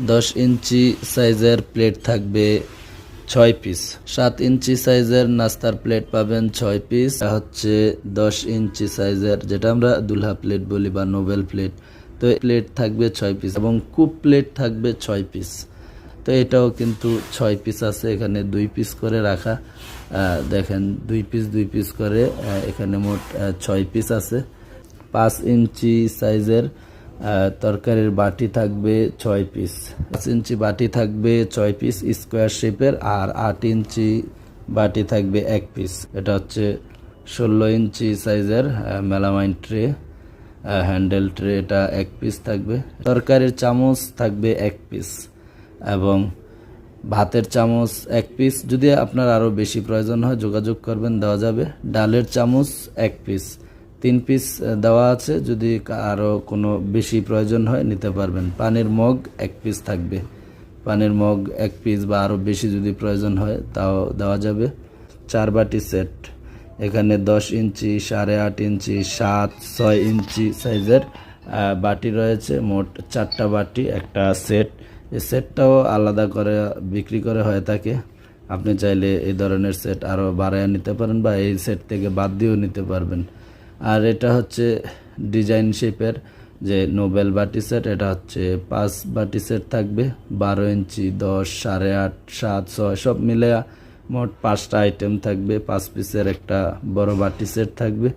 দশ ইঞ্চি সাইজের প্লেট থাকবে ছয় পিস। সাত ইঞ্চি সাইজের নাস্তার প্লেট পাবেন ছয় পিস। হচ্ছে দশ ইঞ্চি সাইজের যেটা আমরা দুলহা প্লেট বলি বা নোবেল প্লেট, তো প্লেট থাকবে ছয় পিস এবং কুপ প্লেট থাকবে ছয় পিস। তো এটাও কিন্তু ছয় পিস আছে, এখানে দুই পিস করে রাখা। দেখেন দুই পিস দুই পিস করে এখানে মোট ছয় পিস আছে। পাঁচ ইঞ্চি সাইজের তরকারির বাটি থাকবে ছয় পিস পাঁচ ইঞ্চি বাটি থাকবে ছয় পিস স্কোয়ার শেপের আর আট ইঞ্চি বাটি থাকবে এক পিস এটা হচ্ছে ষোলো ইঞ্চি সাইজের মেলামাইন ট্রে হ্যান্ডেল ট্রে এটা এক পিস থাকবে। তরকারির চামচ থাকবে এক পিস এবং ভাতের চামচ এক পিস যদি আপনার আরও বেশি প্রয়োজন হয়, যোগাযোগ করবেন, দেওয়া যাবে। ডালের চামচ এক পিস তিন পিস দেওয়া আছে। যদি আরও কোনো বেশি প্রয়োজন হয়, নিতে পারবেন। পানির মগ এক পিস থাকবে। পানির মগ এক পিস বা আরও বেশি যদি প্রয়োজন হয়, তাও দেওয়া যাবে। চার বাটি সেট এখানে দশ ইঞ্চি, সাড়ে আট ইঞ্চি, সাত, ছয় ইঞ্চি সাইজের বাটি রয়েছে। মোট চারটা বাটি, একটা সেট এই সেটটাও আলাদা করে বিক্রি করে হয়ে থাকে। আপনি চাইলে এই ধরনের সেট আরও বাড়ায় নিতে পারেন বা এই সেট থেকে বাদ দিয়েও নিতে পারবেন। আর এটা হচ্ছে ডিজাইন শেপের যে নোবেল বাটি সেট, এটা হচ্ছে পাঁচ বাটি সেট থাকবে, বারো ইঞ্চি, দশ, সাড়ে আট, সাত, ছয়, সব মিলে মোট পাঁচটা আইটেম থাকবে, পাঁচ পিসের একটা বড় বাটি সেট থাকবে।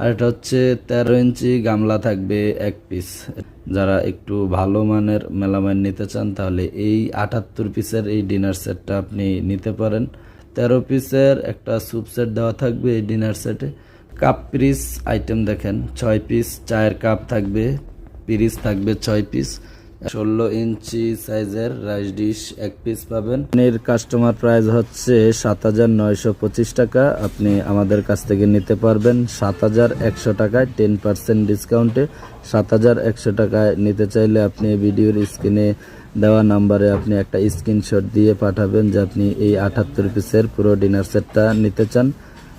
আর এটা হচ্ছে তেরো ইঞ্চি গামলা থাকবে এক পিস যারা একটু ভালো মানের মেলামাইন নিতে চান, তাহলে এই আটাত্তর পিসের এই ডিনার সেটটা আপনি নিতে পারেন। তেরো পিসের একটা স্যুপ সেট দেওয়া থাকবে এই ডিনার সেটে কাপ পিরিস আইটেম দেখেন। ছয় পিস, চায়ের কাপ থাকবে, পিরিস থাকবে ছয় পিস। ষোলো ইঞ্চি সাইজের রাইস ডিশ এক পিস পাবেন। এর কাস্টমার প্রাইস হচ্ছে সাত হাজার নয়শো পঁচিশ টাকা। আপনি আমাদের কাছ থেকে নিতে পারবেন সাত হাজার একশো টাকায় টেন পার্সেন্ট ডিসকাউন্টে। সাত হাজার একশো টাকায় নিতে চাইলে আপনি ভিডিওর স্ক্রিনে দেওয়া নাম্বারে আপনি একটা স্ক্রিনশট দিয়ে পাঠাবেন যে আপনি এই আটাত্তর পিসের পুরো ডিনার সেটটা নিতে চান।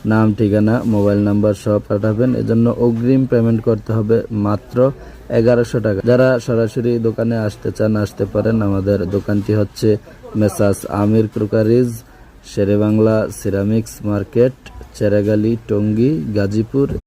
নাম, ঠিকানা, মোবাইল নাম্বার সব পাঠাবেন। এজন্য অগ্রিম পেমেন্ট করতে হবে মাত্র এগারোশো টাকা। যারা সরাসরি দোকানে আসতে চান, আসতে পারেন। আমাদের দোকানটি হচ্ছে Messrs Amir crockeries, Sherebangla ceramics market, Cheragali, Tongi, Gazipur.